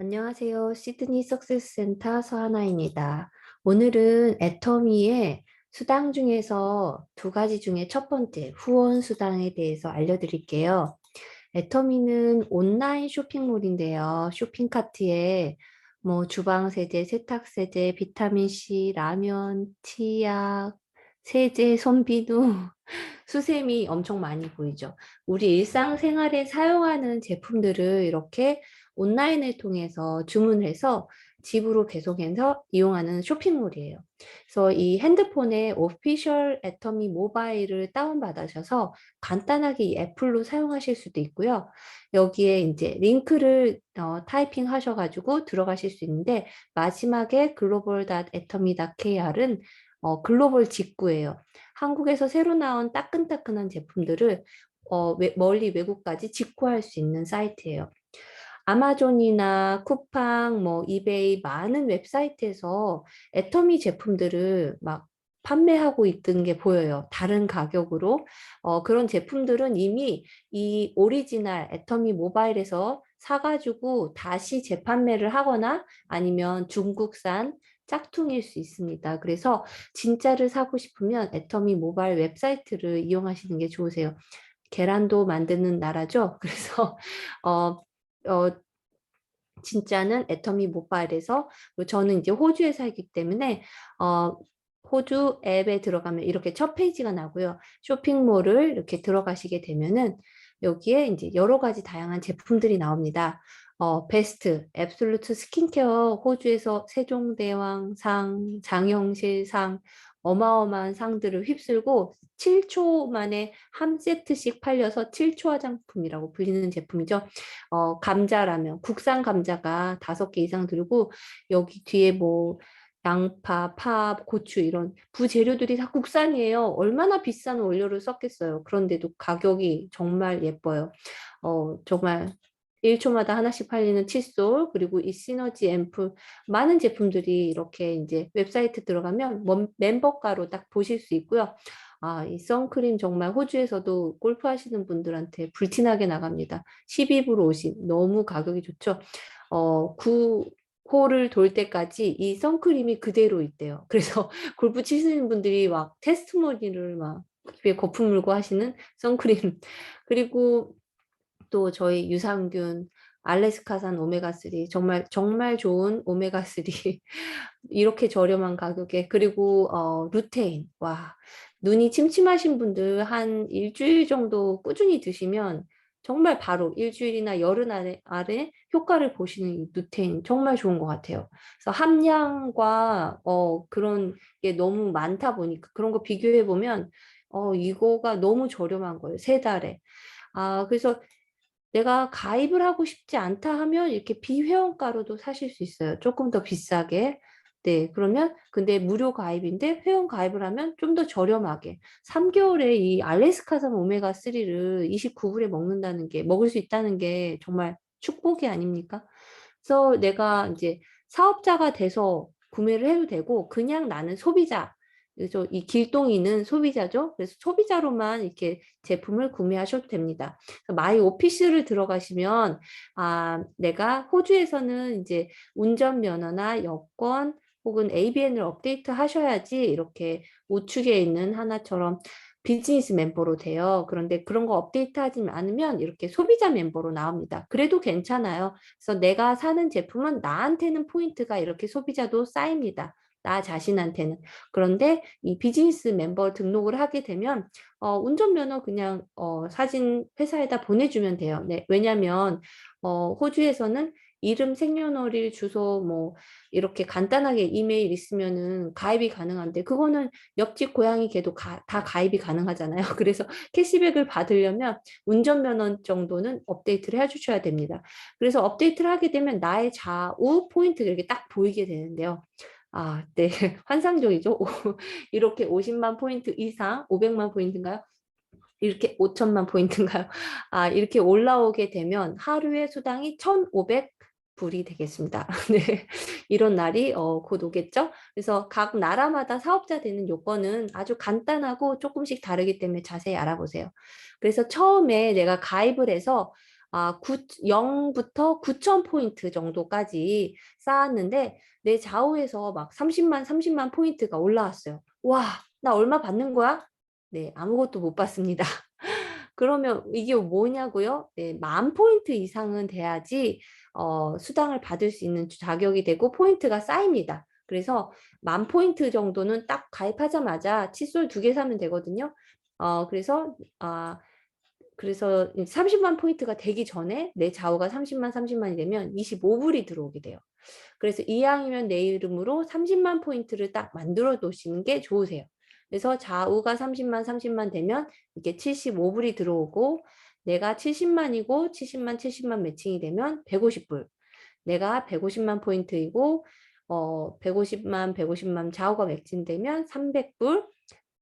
안녕하세요. 시드니 석세스 센터 서하나입니다. 오늘은 애터미의 수당 중에서 두 가지 중에 첫 번째 후원 수당에 대해서 알려드릴게요. 애터미는 온라인 쇼핑몰인데요. 쇼핑카트에 뭐 주방 세제, 세탁 세제, 비타민 C, 라면, 치약, 세제, 손비누, 수세미 엄청 많이 보이죠. 우리 일상생활에 사용하는 제품들을 이렇게 온라인을 통해서 주문해서 집으로 배송해서 이용하는 쇼핑몰이에요. 그래서 이 핸드폰에 오피셜 애터미 모바일을 다운받으셔서 간단하게 이 애플로 사용하실 수도 있고요. 여기에 이제 링크를 어, 타이핑 하셔가지고 들어가실 수 있는데 마지막에 global.atomy.kr은 어, 글로벌 직구예요. 한국에서 새로 나온 따끈따끈한 제품들을 어, 외, 멀리 외국까지 직구할 수 있는 사이트예요. 아마존이나 쿠팡, 뭐 이베이 많은 웹사이트에서 애터미 제품들을 막 판매하고 있던 게 보여요. 다른 가격으로. 어, 그런 제품들은 이미 이 오리지널 애터미 모바일에서 사가지고 다시 재판매를 하거나 아니면 중국산 짝퉁일 수 있습니다. 그래서 진짜를 사고 싶으면 애터미 모바일 웹사이트를 이용하시는 게 좋으세요. 계란도 만드는 나라죠. 그래서 어, 어, 진짜는 애터미 모바일에서 저는 이제 호주에 살기 때문에 어, 호주 앱에 들어가면 이렇게 첫 페이지가 나고요. 쇼핑몰을 이렇게 들어가시게 되면은 여기에 이제 여러 가지 다양한 제품들이 나옵니다. 어, 베스트, 앱솔루트 스킨케어 호주에서 세종대왕상, 장영실상, 어마어마한 상들을 휩쓸고 7초 만에 한 세트씩 팔려서 7초 화장품이라고 불리는 제품이죠. 어, 감자라면 국산 감자가 다섯 개 이상 들고 여기 뒤에 뭐 양파, 파, 고추 이런 부재료들이 다 국산이에요. 얼마나 비싼 원료를 썼겠어요. 그런데도 가격이 정말 예뻐요. 어, 정말 1초마다 하나씩 팔리는 칫솔 그리고 이 시너지 앰플 많은 제품들이 이렇게 이제 웹사이트 들어가면 멤버가로 딱 보실 수 있고요. 아, 이 선크림 정말 호주에서도 골프 하시는 분들한테 불티나게 나갑니다. 12불 50 너무 가격이 좋죠. 어, 9홀을 돌 때까지 이 선크림이 그대로 있대요. 그래서 골프 치시는 분들이 막 테스트모니를 막 입에 거품 물고 하시는 선크림 그리고 또 저희 유산균, 알래스카산 오메가3 정말 정말 좋은 오메가3 이렇게 저렴한 가격에 그리고 어, 루테인 와 눈이 침침하신 분들 한 일주일 정도 꾸준히 드시면 정말 바로 일주일이나 열흘 안에, 아래 효과를 보시는 이 루테인 정말 좋은 것 같아요. 그래서 함량과 어, 그런 게 너무 많다 보니까 그런 거 비교해 보면 어, 이거가 너무 저렴한 거예요. 세 달에. 아, 그래서 내가 가입을 하고 싶지 않다 하면 이렇게 비회원가로도 사실 수 있어요. 조금 더 비싸게. 네, 그러면 근데 무료 가입인데 회원 가입을 하면 좀 더 저렴하게 3개월에 이 알래스카산 오메가3를 29불에 먹는다는 게 먹을 수 있다는 게 정말 축복이 아닙니까? 그래서 내가 이제 사업자가 돼서 구매를 해도 되고 그냥 나는 소비자 그래서 이 길동이는 소비자죠. 그래서 소비자로만 이렇게 제품을 구매하셔도 됩니다. 마이 오피스를 들어가시면 아 내가 호주에서는 이제 운전면허나 여권 혹은 ABN을 업데이트 하셔야지 이렇게 우측에 있는 하나처럼 비즈니스 멤버로 돼요. 그런데 그런 거 업데이트 하지 않으면 이렇게 소비자 멤버로 나옵니다. 그래도 괜찮아요. 그래서 내가 사는 제품은 나한테는 포인트가 이렇게 소비자도 쌓입니다. 나 자신한테는. 그런데 이 비즈니스 멤버 등록을 하게 되면 어, 운전면허 그냥 어, 사진 회사에다 보내주면 돼요. 네, 왜냐하면 어, 호주에서는 이름, 생년월일, 주소 뭐 이렇게 간단하게 이메일 있으면은 가입이 가능한데 그거는 옆집 고양이 개도 가, 다 가입이 가능하잖아요. 그래서 캐시백을 받으려면 운전면허 정도는 업데이트를 해주셔야 됩니다. 그래서 업데이트를 하게 되면 나의 좌우 포인트가 이렇게 딱 보이게 되는데요. 아, 네. 환상적이죠. 이렇게 50만 포인트 이상, 500만 포인트인가요? 이렇게 5천만 포인트인가요? 아, 이렇게 올라오게 되면 하루에 수당이 1,500 불이 되겠습니다. 네. 이런 날이 어, 곧 오겠죠? 그래서 각 나라마다 사업자 되는 요건은 아주 간단하고 조금씩 다르기 때문에 자세히 알아보세요. 그래서 처음에 내가 가입을 해서 아, 9, 0부터 9천 포인트 정도까지 쌓았는데 내 좌우에서 막 30만, 30만 포인트가 올라왔어요. 와, 나 얼마 받는 거야? 네, 아무것도 못 받습니다. 그러면 이게 뭐냐고요? 네, 만 포인트 이상은 돼야지 어, 수당을 받을 수 있는 자격이 되고 포인트가 쌓입니다. 그래서 만 포인트 정도는 딱 가입하자마자 칫솔 두 개 사면 되거든요. 어, 그래서 아 그래서 30만 포인트가 되기 전에 내 좌우가 30만 30만이 되면 25불이 들어오게 돼요. 그래서 이왕이면 내 이름으로 30만 포인트를 딱 만들어 놓으시는 게 좋으세요. 그래서 좌우가 30만 30만 되면 이게 75불이 들어오고 내가 70만이고 70만 70만 매칭이 되면 150불. 내가 150만 포인트이고 어 150만 150만 좌우가 매칭되면 300불.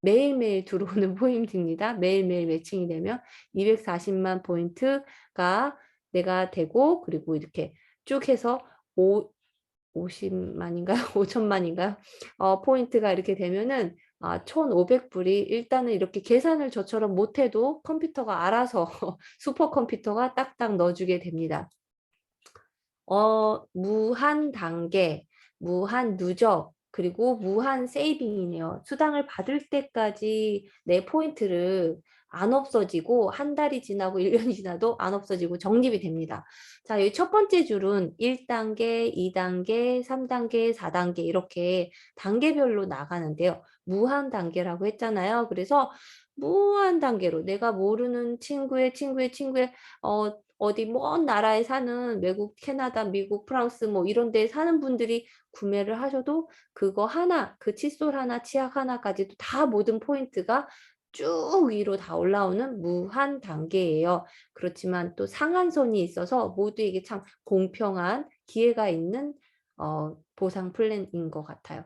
매일매일 들어오는 포인트입니다. 매일매일 매칭이 되면 240만 포인트가 내가 되고 그리고 이렇게 쭉 해서 5, 50만인가요? 5천만인가요? 어, 포인트가 이렇게 되면은 아, 1,500불이 일단은 이렇게 계산을 저처럼 못해도 컴퓨터가 알아서 슈퍼컴퓨터가 딱딱 넣어주게 됩니다. 어, 무한 단계, 무한 누적, 그리고 무한 세이빙이네요. 수당을 받을 때까지 내 포인트를 안 없어지고 한 달이 지나고 1년이 지나도 안 없어지고 적립이 됩니다. 자, 여기 첫 번째 줄은 1단계, 2단계, 3단계, 4단계 이렇게 단계별로 나가는데요. 무한 단계라고 했잖아요. 그래서 무한 단계로 내가 모르는 친구의 친구의 친구의 어, 어디 먼 나라에 사는 외국, 캐나다, 미국, 프랑스 뭐 이런 데 사는 분들이 구매를 하셔도 그거 하나, 그 칫솔 하나, 치약 하나까지도 다 모든 포인트가 쭉 위로 다 올라오는 무한 단계예요. 그렇지만 또 상한선이 있어서 모두에게 참 공평한 기회가 있는 어, 보상 플랜인 것 같아요.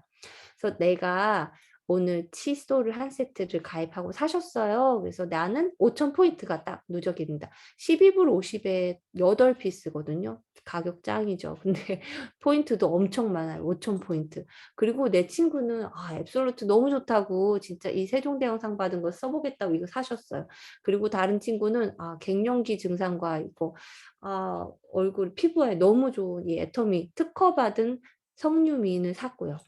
그래서 내가 오늘 칫솔을 한 세트를 가입하고 사셨어요. 그래서 나는 5천 포인트가 딱 누적이 됩니다. 12불 50에 8피스거든요. 가격 짱이죠. 근데 포인트도 엄청 많아요. 5천 포인트. 그리고 내 친구는 아, 앱솔루트 너무 좋다고 진짜 이 세종대왕상 받은 거 써보겠다고 이거 사셨어요. 그리고 다른 친구는 아, 갱년기 증상과 이거 아, 얼굴 피부에 너무 좋은 이 애터미 특허 받은 석류미인을 샀고요.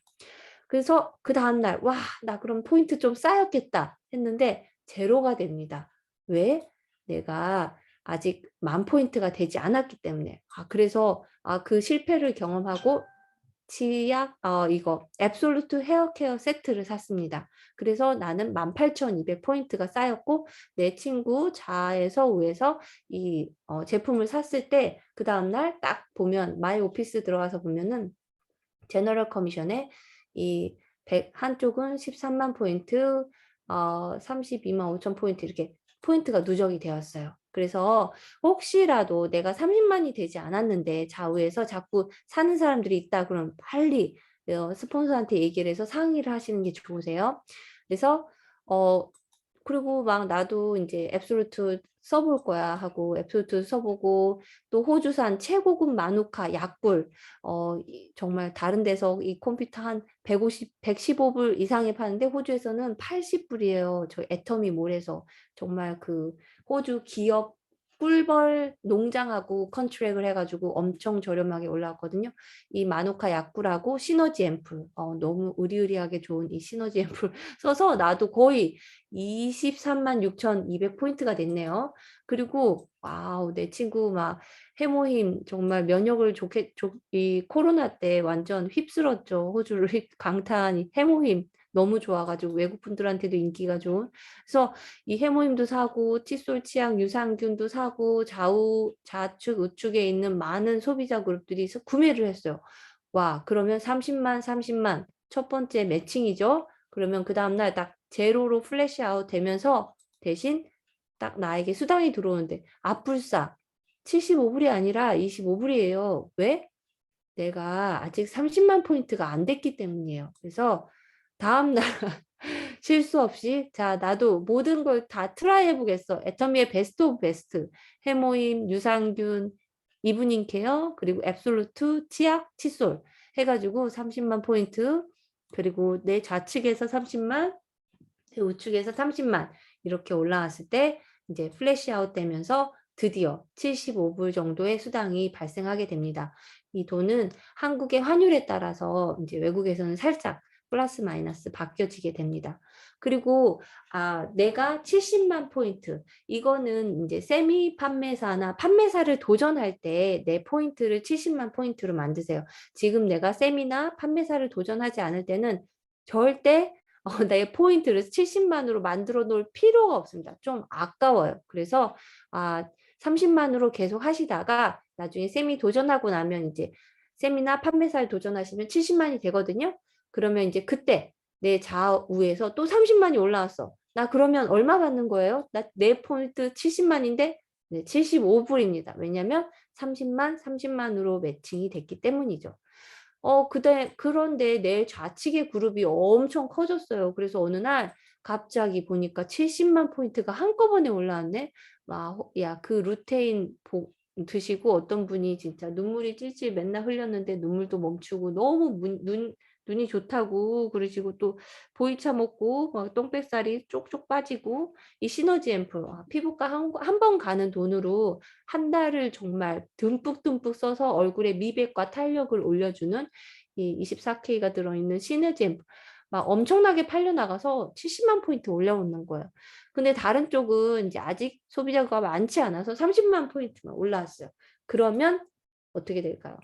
그래서 그 다음날 와 나 그럼 포인트 좀 쌓였겠다 했는데 제로가 됩니다. 왜? 내가 아직 만 포인트가 되지 않았기 때문에 아 그래서 아 그 실패를 경험하고 치약 어 이거 앱솔루트 헤어케어 세트를 샀습니다. 그래서 나는 18,200 포인트가 쌓였고 내 친구 자에서 우에서 이 어 제품을 샀을 때 그 다음 날 딱 보면 마이 오피스 들어가서 보면은 제너럴 커미션에 이 100, 한쪽은 13만 포인트, 어, 32만 5천 포인트 이렇게 포인트가 누적이 되었어요. 그래서 혹시라도 내가 30만이 되지 않았는데 좌우에서 자꾸 사는 사람들이 있다 그러면 빨리 어, 스폰서한테 얘기를 해서 상의를 하시는 게 좋으세요. 그래서 어 그리고 막 나도 이제 앱솔루트 써볼 거야 하고 앱솔루트 써보고 또 호주산 최고급 마누카 약불 어 정말 다른 데서 이 컴퓨터 한 150, 115불 이상에 파는데 호주에서는 80불이에요. 저 애터미 몰에서 정말 그 호주 기업 꿀벌 농장하고 컨트랙을 해가지고 엄청 저렴하게 올라왔거든요. 이 마누카 약불하고 시너지 앰플 어, 너무 의리의리하게 좋은 이 시너지 앰플 써서 나도 거의 23만 6,200 포인트가 됐네요. 그리고 와우 내 친구 막 해모힘 정말 면역을 좋게 좋, 이 코로나 때 완전 휩쓸었죠. 호주를 강타한 해모힘 너무 좋아가지고 외국 분들한테도 인기가 좋은. 그래서 이 해모임도 사고 칫솔 치약 유산균도 사고 좌우 좌측 우측에 있는 많은 소비자 그룹들이 구매를 했어요. 와 그러면 30만 30만 첫 번째 매칭이죠. 그러면 그 다음날 딱 제로로 플래시 아웃 되면서 대신 딱 나에게 수당이 들어오는데 앞불사 75불이 아니라 25불이에요. 왜? 내가 아직 30만 포인트가 안 됐기 때문이에요. 그래서 다음날 실수 없이 자 나도 모든 걸 다 트라이 해보겠어. 애터미의 베스트 오브 베스트 해모임, 유산균, 이브닝 케어 그리고 앱솔루트, 치약, 칫솔 해가지고 30만 포인트 그리고 내 좌측에서 30만 내 우측에서 30만 이렇게 올라왔을 때 이제 플래시 아웃 되면서 드디어 75불 정도의 수당이 발생하게 됩니다. 이 돈은 한국의 환율에 따라서 이제 외국에서는 살짝 플러스 마이너스 바뀌어지게 됩니다. 그리고 아 내가 70만 포인트 이거는 이제 세미 판매사나 판매사를 도전할 때 내 포인트를 70만 포인트로 만드세요. 지금 내가 세미나 판매사를 도전하지 않을 때는 절대 어, 내 포인트를 70만으로 만들어 놓을 필요가 없습니다. 좀 아까워요. 그래서 아 30만으로 계속 하시다가 나중에 세미 도전하고 나면 이제 세미나 판매사를 도전하시면 70만이 되거든요. 그러면 이제 그때 내 좌우에서 또 30만이 올라왔어. 나 그러면 얼마 받는 거예요? 나 내 포인트 70만인데 네, 75불입니다. 왜냐면 30만, 30만으로 매칭이 됐기 때문이죠. 어, 그대, 그런데 내 좌측의 그룹이 엄청 커졌어요. 그래서 어느 날 갑자기 보니까 70만 포인트가 한꺼번에 올라왔네. 막, 야, 그 루테인 보, 드시고 어떤 분이 진짜 눈물이 찔찔 맨날 흘렸는데 눈물도 멈추고 너무 문, 눈, 눈이 좋다고 그러시고 또 보이차 먹고 막 똥뱃살이 쪽쪽 빠지고 이 시너지 앰플 아, 피부과 한 번 가는 돈으로 한 달을 정말 듬뿍듬뿍 써서 얼굴에 미백과 탄력을 올려주는 이 24K가 들어있는 시너지 앰플 막 엄청나게 팔려 나가서 70만 포인트 올라오는 거예요. 근데 다른 쪽은 이제 아직 소비자가 많지 않아서 30만 포인트만 올라왔어요. 그러면 어떻게 될까요?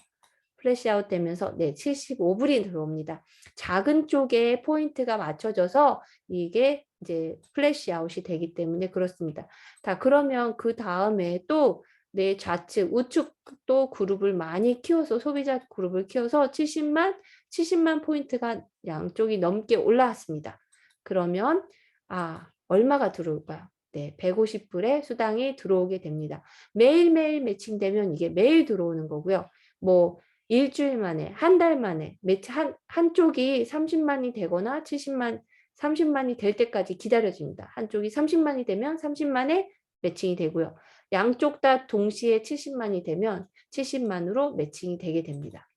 플래시아웃 되면서 네, 75불이 들어옵니다. 작은 쪽에 포인트가 맞춰져서 이게 이제 플래시아웃이 되기 때문에 그렇습니다. 자, 그러면 그 다음에 또 내 좌측, 우측도 그룹을 많이 키워서 소비자 그룹을 키워서 70만, 70만 포인트가 양쪽이 넘게 올라왔습니다. 그러면 아, 얼마가 들어올까요? 네, 150불의 수당이 들어오게 됩니다. 매일매일 매칭되면 이게 매일 들어오는 거고요. 뭐 일주일 만에, 한 달 만에 매치 한, 한쪽이 30만이 되거나 70만, 30만이 될 때까지 기다려집니다. 한쪽이 30만이 되면 30만에 매칭이 되고요. 양쪽 다 동시에 70만이 되면 70만으로 매칭이 되게 됩니다.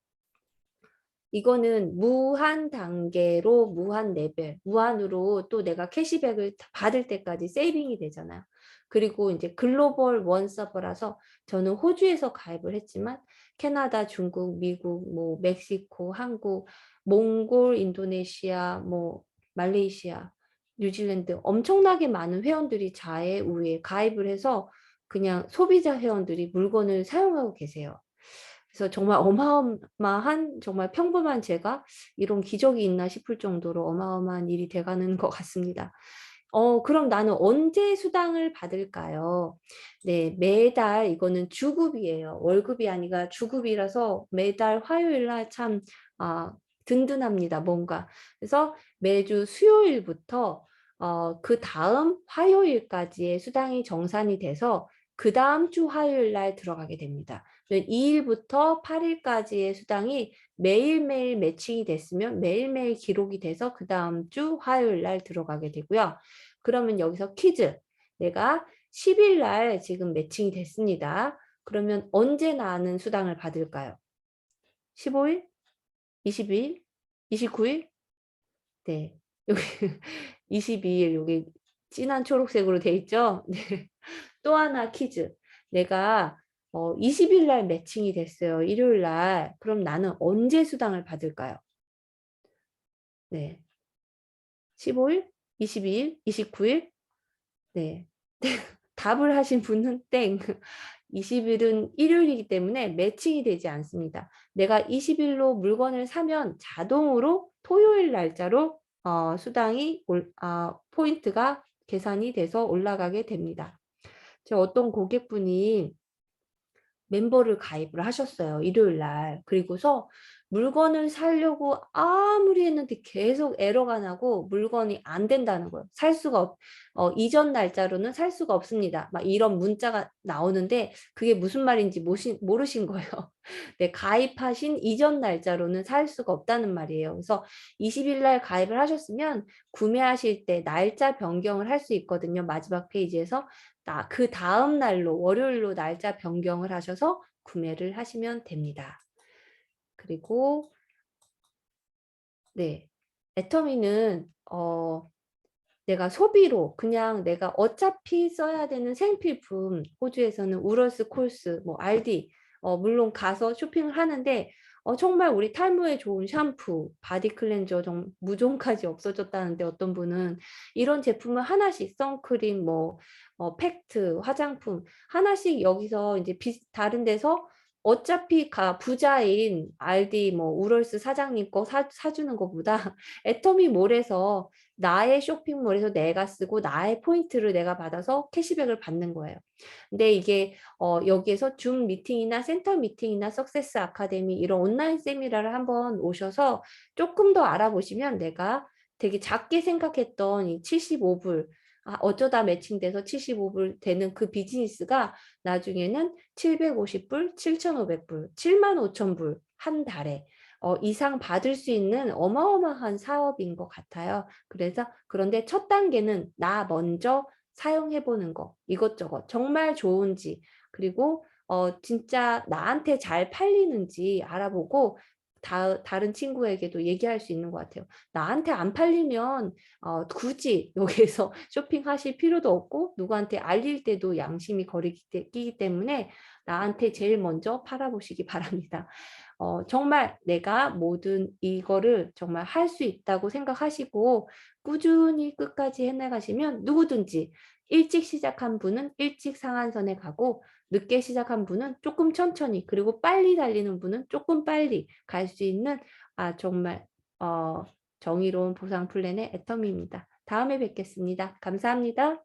이거는 무한 단계로 무한 레벨, 무한으로 또 내가 캐시백을 받을 때까지 세이빙이 되잖아요. 그리고 이제 글로벌 원 서버라서 저는 호주에서 가입을 했지만 캐나다, 중국, 미국, 뭐 멕시코, 한국, 몽골, 인도네시아, 뭐 말레이시아, 뉴질랜드 엄청나게 많은 회원들이 자해 우에 가입을 해서 그냥 소비자 회원들이 물건을 사용하고 계세요. 그래서 정말 어마어마한 정말 평범한 제가 이런 기적이 있나 싶을 정도로 어마어마한 일이 돼가는 것 같습니다. 어, 그럼 나는 언제 수당을 받을까요? 네, 매달 이거는 주급이에요. 월급이 아니라 주급이라서 매달 화요일 날참 아, 든든합니다. 뭔가. 그래서 매주 수요일부터 어, 그 다음 화요일까지의 수당이 정산이 돼서 그 다음 주 화요일 날 들어가게 됩니다. 2일부터 8일까지의 수당이 매일매일 매칭이 됐으면 매일매일 기록이 돼서 그 다음 주 화요일 날 들어가게 되고요. 그러면 여기서 퀴즈. 내가 10일 날 지금 매칭이 됐습니다. 그러면 언제 나는 수당을 받을까요? 15일? 22일? 29일? 네. 여기 22일 여기 진한 초록색으로 돼 있죠? 네. 또 하나 퀴즈. 내가 어, 20일 날 매칭이 됐어요. 일요일 날. 그럼 나는 언제 수당을 받을까요? 네. 15일, 22일, 29일? 네. 답을 하신 분은 땡. 20일은 일요일이기 때문에 매칭이 되지 않습니다. 내가 20일로 물건을 사면 자동으로 토요일 날짜로 어, 수당이 올, 어, 포인트가 계산이 돼서 올라가게 됩니다. 저 어떤 고객분이 멤버를 가입을 하셨어요. 일요일 날. 그리고서 물건을 사려고 아무리 했는데 계속 에러가 나고 물건이 안 된다는 거예요. 살 수가 없, 어, 이전 날짜로는 살 수가 없습니다. 막 이런 문자가 나오는데 그게 무슨 말인지 모시, 모르신 거예요. 네, 가입하신 이전 날짜로는 살 수가 없다는 말이에요. 그래서 20일 날 가입을 하셨으면 구매하실 때 날짜 변경을 할 수 있거든요. 마지막 페이지에서 나, 그 다음 날로 월요일로 날짜 변경을 하셔서 구매를 하시면 됩니다. 그리고 네, 애터미는 어, 내가 소비로 그냥 내가 어차피 써야 되는 생필품 호주에서는 우럴스 콜스 뭐 알디 어, 물론 가서 쇼핑을 하는데 어, 정말 우리 탈모에 좋은 샴푸, 바디 클렌저 정 무좀까지 없어졌다는데 어떤 분은 이런 제품을 하나씩 선크림, 뭐 어, 팩트, 화장품 하나씩 여기서 이제 비, 다른 데서 어차피 가 부자인 알디 뭐 우럴스 사장님 거 사, 사주는 것보다 애터미 몰에서 나의 쇼핑몰에서 내가 쓰고 나의 포인트를 내가 받아서 캐시백을 받는 거예요. 근데 이게 어, 여기에서 줌 미팅이나 센터 미팅이나 석세스 아카데미 이런 온라인 세미나를 한번 오셔서 조금 더 알아보시면 내가 되게 작게 생각했던 이 75불 아, 어쩌다 매칭돼서 75불 되는 그 비즈니스가 나중에는 750불, 7,500불, 75,000불 한 달에 어, 이상 받을 수 있는 어마어마한 사업인 것 같아요. 그래서 그런데 첫 단계는 나 먼저 사용해 보는 거 이것저것 정말 좋은지 그리고 어, 진짜 나한테 잘 팔리는지 알아보고 다, 다른 친구에게도 얘기할 수 있는 것 같아요. 나한테 안 팔리면 어, 굳이 여기에서 쇼핑하실 필요도 없고 누구한테 알릴 때도 양심이 거리기 때문에 나한테 제일 먼저 팔아보시기 바랍니다. 어, 정말 내가 모든 이거를 정말 할 수 있다고 생각하시고 꾸준히 끝까지 해나가시면 누구든지 일찍 시작한 분은 일찍 상한선에 가고 늦게 시작한 분은 조금 천천히 그리고 빨리 달리는 분은 조금 빨리 갈 수 있는 아 정말 어, 정의로운 보상 플랜의 애텀입니다. 다음에 뵙겠습니다. 감사합니다.